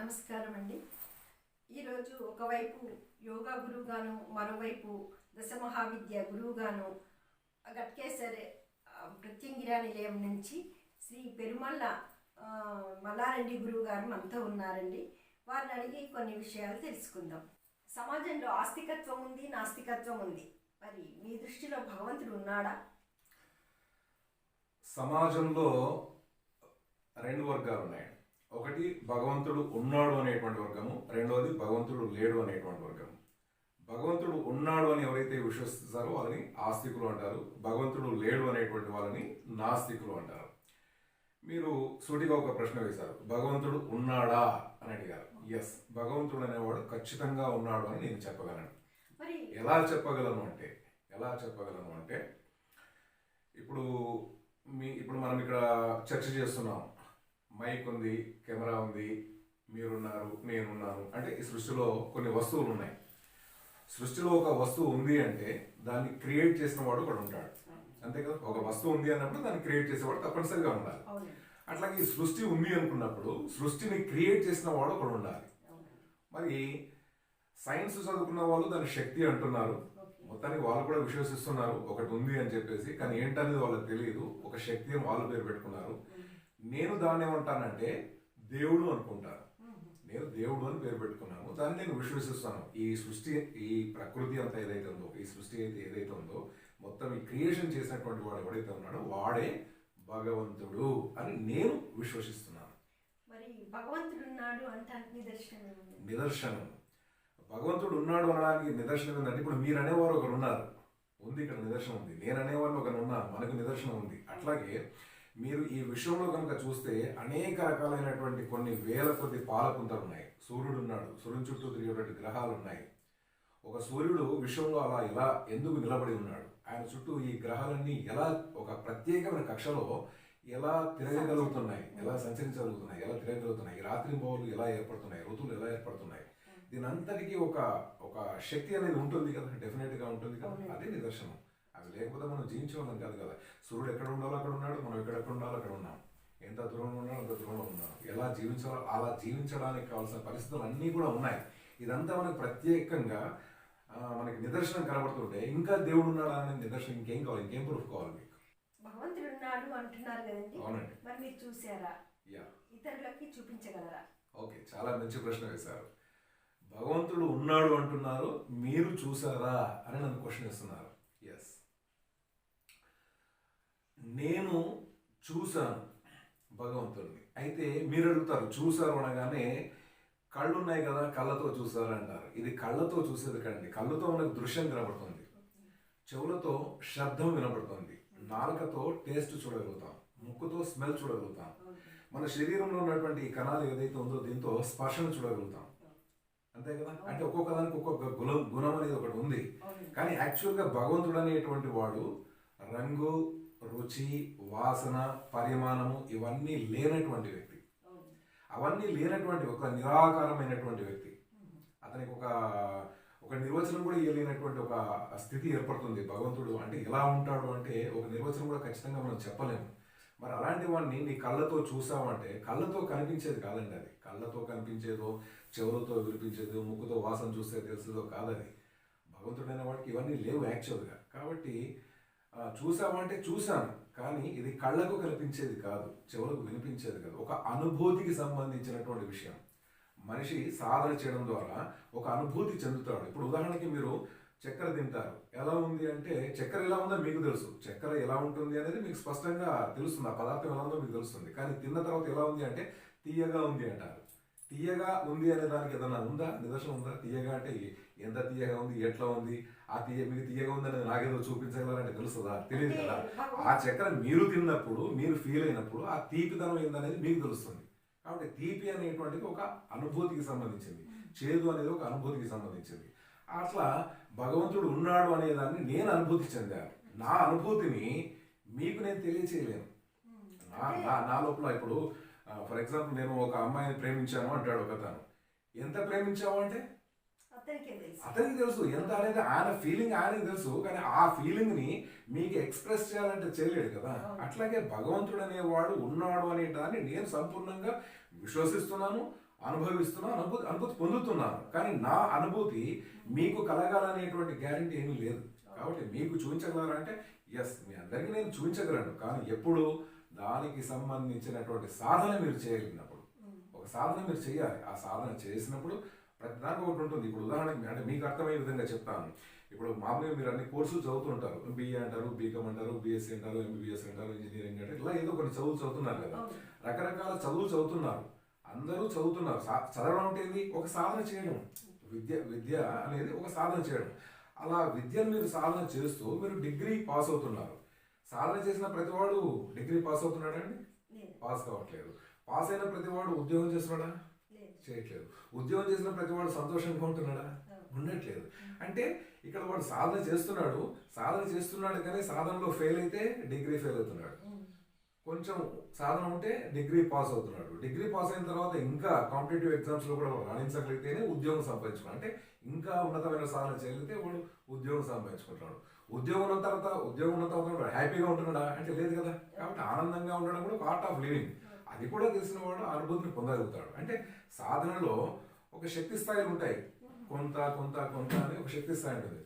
నమస్కారం అండి ఈరోజు ఒకవైపు యోగా గురువుగాను మరోవైపు దశ మహావిద్య గురువుగాను గట్కేసర్ ప్రత్యంగిరా నిలయం నుంచి శ్రీ పెరుమల్ల మల్లారెడ్డి గురువు గారు మనతో ఉన్నారండి. వారిని అడిగి కొన్ని విషయాలు తెలుసుకుందాం. సమాజంలో ఆస్తికత్వం ఉంది నాస్తికత్వం ఉంది. మరి మీ దృష్టిలో భగవంతుడు ఉన్నాడా? సమాజంలో రెండు వర్గాలు ఉన్నాయండి ఒకటి భగవంతుడు ఉన్నాడు అనేటువంటి వర్గము రెండవది భగవంతుడు లేడు అనేటువంటి వర్గము. భగవంతుడు ఉన్నాడు అని ఎవరైతే విశ్వసిస్తారో వాళ్ళని ఆస్తికులు అంటారు భగవంతుడు లేడు అనేటువంటి వాళ్ళని నాస్తికులు అంటారు. మీరు సూటిగా ఒక ప్రశ్న వేశారు భగవంతుడు ఉన్నాడా అని అడిగారు. ఎస్ భగవంతుడు అనేవాడు ఖచ్చితంగా ఉన్నాడు అని నేను చెప్పగలను. ఎలా చెప్పగలను అంటే ఎలా చెప్పగలను అంటే ఇప్పుడు మీ ఇప్పుడు మనం ఇక్కడ చర్చ చేస్తున్నాం. మైక్ ఉంది కెమెరా ఉంది మీరున్నారు నేనున్నాను. అంటే ఈ సృష్టిలో కొన్ని వస్తువులు ఉన్నాయి. సృష్టిలో ఒక వస్తువు ఉంది అంటే దాన్ని క్రియేట్ చేసిన వాడు ఒకడు ఉంటాడు. అంతే కదా? ఒక వస్తువు ఉంది అన్నప్పుడు దాన్ని క్రియేట్ చేసేవాడు తప్పనిసరిగా ఉండాలి. అట్లాగే ఈ సృష్టి ఉంది అనుకున్నప్పుడు సృష్టిని క్రియేట్ చేసిన వాడు ఒకడు ఉండాలి. మరి సైన్స్ చదువుకున్న వాళ్ళు దాని శక్తి అంటున్నారు. మొత్తానికి వాళ్ళు కూడా విశ్వసిస్తున్నారు. ఒకటి ఉంది అని చెప్పేసి కానీ ఏంటనేది వాళ్ళకి తెలియదు. ఒక శక్తి అని వాళ్ళ పేరు పెట్టుకున్నారు. నేను దాన్ని ఏమంటానంటే దేవుడు అనుకుంటాను. నేను దేవుడు అని పేరు పెట్టుకున్నాను. దాన్ని నేను విశ్వసిస్తాను. ఈ సృష్టి ఈ ప్రకృతి అంతా ఏదైతే ఉందో ఈ సృష్టి అయితే ఏదైతే ఉందో మొత్తం ఈ క్రియేషన్ చేసినటువంటి వాడు ఎవడైతే ఉన్నాడో వాడే భగవంతుడు అని నేను విశ్వసిస్తున్నాను. మరి భగవంతుడు ఉన్నాడు అంటానికి నిదర్శనం భగవంతుడు ఉన్నాడు అనడానికి నిదర్శనం ఏంటంటే ఇప్పుడు మీరు అనేవారు ఒకరు ఉన్నారు. ఉంది ఇక్కడ నిదర్శనం ఉంది. నేను అనేవాళ్ళు ఒకరు ఉన్నారు. మనకు నిదర్శనం ఉంది. అట్లాగే మీరు ఈ విశ్వంలో కనుక చూస్తే అనేక రకాలైనటువంటి కొన్ని వేల కొద్ది పాలపుంతలు ఉన్నాయి సూర్యుడు ఉన్నాడు సూర్యుని చుట్టూ తిరిగేటువంటి గ్రహాలు ఉన్నాయి ఒక సూర్యుడు విశ్వంలో అలా ఎలా ఎందుకు నిలబడి ఉన్నాడు? ఆయన చుట్టూ ఈ గ్రహాలన్నీ ఎలా ఒక ప్రత్యేకమైన కక్షలో ఎలా తిరగగలుగుతున్నాయి? ఎలా సంచరించగలుగుతున్నాయి? ఎలా తిరగగలుగుతున్నాయి? ఈ రాత్రి బౌలు ఎలా ఏర్పడుతున్నాయి? ఋతువులు ఎలా ఏర్పడుతున్నాయి? దీని అంతటికీ ఒక ఒక శక్తి అనేది ఉంటుంది కదా? డెఫినెట్గా ఉంటుంది కదా. అదే నిదర్శనం. అవి లేకపోతే మనం జీవించేవాళ్ళం కాదు కదా. సూర్యుడు ఎక్కడ ఉండాలో అక్కడ ఉన్నాడు మనం ఎక్కడెక్కడ ఉండాలో అక్కడ ఉన్నాం. ఎంత దూరంలో ఉన్నాడో అంత దూరంలో ఉన్నాం ఎలా జీవించాలో అలా జీవించడానికి కావాల్సిన పరిస్థితులు అన్నీ కూడా ఉన్నాయి. ఇదంతా మనకు ప్రత్యేకంగా మనకి నిదర్శనం కనబడుతుంటే ఇంకా దేవుడు ఉన్నాడా అనే నిదర్శనం ఇంకేం కావాలి? ఇంకేం ప్రూఫ్ కావాలి మీకు? భగవంతుడు ఉన్నాడు అంటున్నారు కదండి. అవునండి. మరి మీరు చూసారా యా ఇతరులకి చూపించగలరా? ఓకే చాలా మంచి ప్రశ్న వేశారు. భగవంతుడు ఉన్నాడు అంటున్నారు మీరు చూసారా అని నన్ను క్వశ్చన్ ఇస్తున్నారు ఎస్ నేను చూశాను భగవంతుడిని. అయితే మీరు అడుగుతారు చూసారు అనగానే కళ్ళు ఉన్నాయి కదా కళ్ళతో చూసారు అంటారు. ఇది కళ్ళతో చూసేది కండి కళ్ళతో మనకు దృశ్యం కనబడుతుంది. చెవులతో శబ్దం వినబడుతుంది. నాలుకతో టేస్ట్ చూడగలుగుతాం ముక్కుతో స్మెల్ చూడగలుగుతాం. మన శరీరంలో ఉన్నటువంటి ఈ కణాలు ఏదైతే ఉందో దీంతో స్పర్శను చూడగలుగుతాం. అంతే కదా? అంటే ఒక్కొక్క దానికి ఒక్కొక్క గుణం గుణం అనేది ఒకటి ఉంది. కానీ యాక్చువల్గా భగవంతుడు అనేటువంటి వాడు రంగు రుచి వాసన పరిమాణము ఇవన్నీ లేనటువంటి వ్యక్తి. అవన్నీ లేనటువంటి ఒక నిరాకారమైనటువంటి వ్యక్తి. అతనికి ఒక ఒక నిర్వచనం కూడా ఇవ్వలేనటువంటి ఒక స్థితి ఏర్పడుతుంది. భగవంతుడు అంటే ఎలా ఉంటాడు అంటే ఒక నిర్వచనం కూడా ఖచ్చితంగా మనం చెప్పలేము. మరి అలాంటి వాడిని నీ కళ్ళతో చూసామంటే కళ్ళతో కనిపించేది కాదండి అది. కళ్ళతో కనిపించేదో చెవులతో వినిపించేదో ముక్కుతో వాసన చూస్తే తెలిసేదో కాదది భగవంతుడైన వాడికి ఇవన్నీ లేవు యాక్చువల్గా. కాబట్టి చూసామంటే చూశాను కానీ ఇది కళ్ళకు కనిపించేది కాదు చెవులకు వినిపించేది కాదు. ఒక అనుభూతికి సంబంధించినటువంటి విషయం. మనిషి సాధన చేయడం ద్వారా ఒక అనుభూతి చెందుతాడు. ఇప్పుడు ఉదాహరణకి మీరు చక్కెర తింటారు. ఎలా ఉంది అంటే చక్కెర ఎలా ఉందో మీకు తెలుసు. చక్కెర ఎలా ఉంటుంది అనేది మీకు స్పష్టంగా తెలుస్తుంది. ఆ పదార్థం ఎలా ఉందో మీకు తెలుస్తుంది. కానీ తిన్న తర్వాత ఎలా ఉంది అంటే తీయగా ఉంది అంటారు. తీయగా ఉంది అనే దానికి ఏదైనా ఉందా? నిదర్శనం ఉందా? తీయగా అంటే ఎంత తీయగా ఉంది ఎట్లా ఉంది ఆ తీయ మీకు తీయగా ఉంది అనేది నాకేదో చూపించగలరంటే తెలుస్తుందా? తెలియదు కదా. ఆ చక్కెర మీరు తిన్నప్పుడు మీరు ఫీల్ అయినప్పుడు ఆ తీపిదనం ఏందనేది మీకు తెలుస్తుంది. కాబట్టి తీపి అనేటువంటిది ఒక అనుభూతికి సంబంధించింది. చేదు అనేది ఒక అనుభూతికి సంబంధించింది. అట్లా భగవంతుడు ఉన్నాడు అనేదాన్ని నేను అనుభూతి చెందాను. నా అనుభూతిని మీకు నేను తెలియచేయలేను. నా నా లోపల ఇప్పుడు ఫర్ ఎగ్జాంపుల్ నేను ఒక అమ్మాయిని ప్రేమించాను అంటాడు ఒక తను ఎంత ప్రేమించావు అంటే? అతనికే తెలుసు? ఎంత అనేది ఆయన ఫీలింగ్ ఆయనకి తెలుసు. కానీ ఆ ఫీలింగ్ని మీకు ఎక్స్ప్రెస్ చేయాలంటే చేయలేడు కదా. అట్లాగే భగవంతుడు అనేవాడు ఉన్నాడు అనే దాన్ని నేను సంపూర్ణంగా విశ్వసిస్తున్నాను అనుభవిస్తున్నా అనుభూతి అనుభూతి పొందుతున్నాను. కానీ నా అనుభూతి మీకు కలగాలనేటువంటి గ్యారంటీ ఏమీ లేదు. కాబట్టి మీకు చూపించగలరా అంటే ఎస్ మీ అందరికీ నేను చూపించగలను. కానీ ఎప్పుడు? దానికి సంబంధించినటువంటి సాధన మీరు చేయగలిగినప్పుడు ఒక సాధన మీరు చేయాలి. ఆ సాధన చేసినప్పుడు ప్రతి దానికి ఒకటి ఉంటుంది. ఇప్పుడు ఉదాహరణకి అంటే మీకు అర్థమయ్యే విధంగా చెప్తాను. ఇప్పుడు మామూలుగా మీరు అన్ని కోర్సులు చదువుతుంటారు. బీఏ అంటారు బీకామ్ అంటారు బీఎస్సీ అంటారు ఎంబీబీఎస్ అంటారు ఇంజనీరింగ్ అంటారు ఇలా ఏదో కొన్ని చదువులు చదువుతున్నారు కదా. రకరకాల చదువులు చదువుతున్నారు. అందరూ చదువుతున్నారు. చదవడం అంటే ఏంది? ఒక సాధన చేయడం. విద్య విద్య అనేది ఒక సాధన చేయడం. అలా విద్యను మీరు సాధన చేస్తూ మీరు డిగ్రీ పాస్ అవుతున్నారు. సాధన చేసిన ప్రతివాడు డిగ్రీ పాస్ అవుతున్నాడండి పాస్ కావట్లేదు. పాస్ అయిన ప్రతివాడు ఉద్యోగం చేస్తున్నాడా? చేయట్లేదు. ఉద్యోగం చేసిన ప్రతివాడు సంతోషంగా ఉంటున్నాడా? ఉండట్లేదు. అంటే ఇక్కడ వాడు సాధన చేస్తున్నాడు. సాధన చేస్తున్నాడు కానీ సాధనలో ఫెయిల్ అయితే డిగ్రీ ఫెయిల్ అవుతున్నాడు. కొంచెం సాధన ఉంటే డిగ్రీ పాస్ అవుతున్నాడు. డిగ్రీ పాస్ అయిన తర్వాత ఇంకా కాంపిటేటివ్ ఎగ్జామ్స్లో కూడా రాణించగలిగితేనే ఉద్యోగం సంపాదించుకున్నాడు. అంటే ఇంకా ఉన్నతమైన సాధన చేయగలిగితే వాడు ఉద్యోగం సంపాదించుకుంటున్నాడు. ఉద్యోగం ఉన్న తర్వాత ఉద్యోగం ఉన్న తర్వాత వాడు హ్యాపీగా ఉంటున్నాడా? అంటే లేదు కదా. కాబట్టి ఆనందంగా ఉండడం కూడా ఆర్ట్ ఆఫ్ లివింగ్ అది కూడా తెలిసిన వాడు అనుభూతిని పొందగలుగుతాడు. అంటే సాధనలో ఒక శక్తి స్థాయిలు ఉంటాయి. కొంత కొంత కొంత అని ఒక శక్తి స్థాయి ఉంటుంది.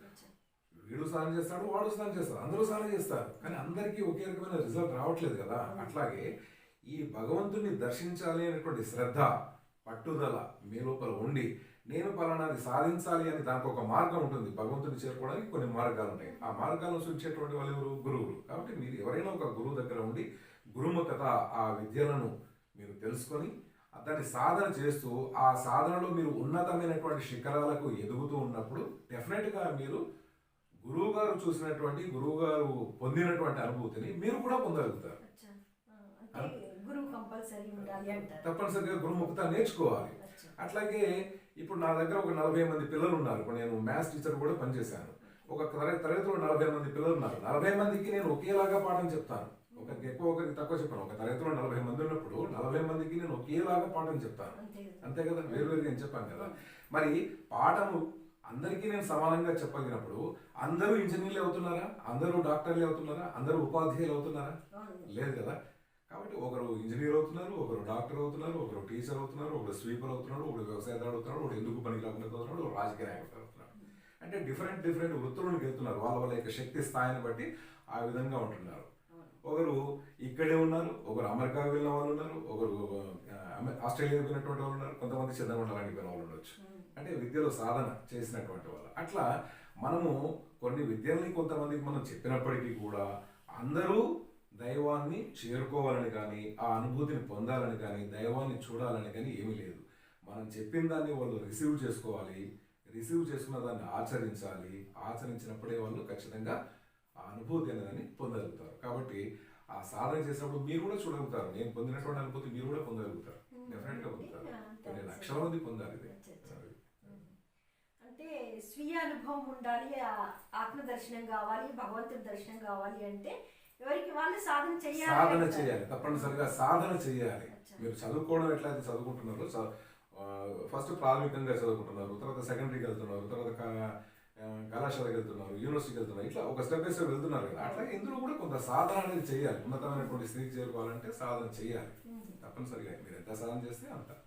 వీడు స్నానం చేస్తాడు వాడు స్నానం చేస్తాడు అందరూ స్నానం చేస్తారు. కానీ అందరికీ ఒకే రకమైన రిజల్ట్ రావట్లేదు కదా. అట్లాగే ఈ భగవంతుని దర్శించాలి అనేటువంటి శ్రద్ధ పట్టుదల మీ లోపల ఉండి నేను పలానాది సాధించాలి అని దానికి ఒక మార్గం ఉంటుంది. భగవంతుని చేరుకోవడానికి కొన్ని మార్గాలు ఉన్నాయి ఆ మార్గాలను సూచించేటువంటి వాళ్ళు ఎవరు? గురువులు. కాబట్టి మీరు ఎవరైనా ఒక గురువు దగ్గర ఉండి గురుముఖత ఆ విద్యలను మీరు తెలుసుకొని దాన్ని సాధన చేస్తూ ఆ సాధనలో మీరు ఉన్నతమైనటువంటి శిఖరాలకు ఎదుగుతూ ఉన్నప్పుడు డెఫినెట్గా మీరు గురువు గారు చూసినటువంటి గురువు గారు పొందినటువంటి అనుభూతిని మీరు కూడా పొందగలుగుతారు. తప్పనిసరిగా గురుముఖత నేర్చుకోవాలి. అట్లాగే ఇప్పుడు నా దగ్గర ఒక నలభై మంది పిల్లలు ఉన్నారు ఇప్పుడు నేను మ్యాథ్స్ టీచర్ కూడా పనిచేశాను. ఒక తరగతి తరగతిలో నలభై మంది పిల్లలు ఉన్నారు నలభై మందికి నేను ఒకేలాగా పాఠం చెప్తాను. ఒకరికి ఎక్కువ ఒకరికి తక్కువ చెప్పాను. ఒక తరగతిలో నలభై మంది ఉన్నప్పుడు నలభై మందికి నేను ఒకేలాగా పాఠం చెప్తాను. అంతే కదా. వేరు వేరుగా నేను చెప్పాను కదా. మరి పాఠము అందరికీ నేను సమానంగా చెప్పగలిగినప్పుడు అందరూ ఇంజనీర్లు అవుతున్నారా? అందరూ డాక్టర్లు అవుతున్నారా? అందరూ ఉపాధ్యాయులు అవుతున్నారా? లేదు కదా? కాబట్టి ఒకరు ఇంజనీర్ అవుతున్నారు ఒకరు డాక్టర్ అవుతున్నారు ఒకరు టీచర్ అవుతున్నారు ఒకరు స్వీపర్ అవుతున్నాడు ఒకరు వ్యవసాయదారుడు అవుతున్నాడు ఒకడు ఎందుకు పనికి రాకుండా అవుతున్నాడు ఒకరు రాజకీయ నాయకుడు అవుతున్నాడు. అంటే డిఫరెంట్ డిఫరెంట్ వృత్తులకు వెళ్తున్నారు వాళ్ళ వాళ్ళ యొక్క శక్తి స్థాయిని బట్టి ఆ విధంగా ఉంటున్నారు. ఒకరు ఇక్కడే ఉన్నారు ఒకరు అమెరికా వెళ్ళిన వాళ్ళు ఉన్నారు ఒకరు ఆస్ట్రేలియా వెళ్ళినటువంటి వాళ్ళు ఉన్నారు కొంతమంది చంద్రమండలానికి వెళ్ళిన వాళ్ళు ఉండొచ్చు. అంటే విద్యలో సాధన చేసినటువంటి వాళ్ళు. అట్లా మనము కొన్ని విద్యల్ని కొంతమందికి మనం చెప్పినప్పటికీ కూడా అందరూ దైవాన్ని చేరుకోవాలని కానీ ఆ అనుభూతిని పొందాలని కానీ దైవాన్ని చూడాలని కానీ ఏమీ లేదు. మనం చెప్పిన దాన్ని వాళ్ళు రిసీవ్ చేసుకోవాలి. రిసీవ్ చేసుకున్న దాన్ని ఆచరించాలి. ఆచరించినప్పుడే వాళ్ళు ఖచ్చితంగా ఆ అనుభూతి అనేదాన్ని పొందగలుగుతారు. కాబట్టి ఆ సాధన చేసినప్పుడు మీరు కూడా చూడగలుగుతారు. నేను పొందినటువంటి అనుభూతి మీరు కూడా పొందగలుగుతారు. డెఫినెట్గా పొందుతారు. కొన్ని లక్షల మంది ఇది. అచ్చా. అంటే స్వీయ అనుభవం ఉండాలి ఆత్మ దర్శనం కావాలి భగవంతుడి దర్శనం కావాలి అంటే ఎవరికి వాళ్ళు సాధన చేయాలి సాధన. చేయాలి. తప్పనిసరిగా సాధన చేయాలి. మీరు చదువుకోవడం ఎట్లయితే చదువుకుంటున్నారో ఫస్ట్ ప్రాథమికంగా చదువుకుంటున్నారు తర్వాత సెకండరీకి వెళ్తున్నారు తర్వాత కళాశాలకు వెళ్తున్నారు యూనివర్సిటీకి వెళ్తున్నారు ఇట్లా ఒక స్టెప్ బై స్టెప్ వెళ్తున్నారు కదా. అట్లాగే ఇందులో కూడా కొంత సాధన అనేది చేయాలి. ఉన్నతమైనటువంటి స్థితికి చేరుకోవాలంటే సాధన చేయాలి. తప్పనిసరిగా మీరు ఎంత సాధన చేస్తే అంత.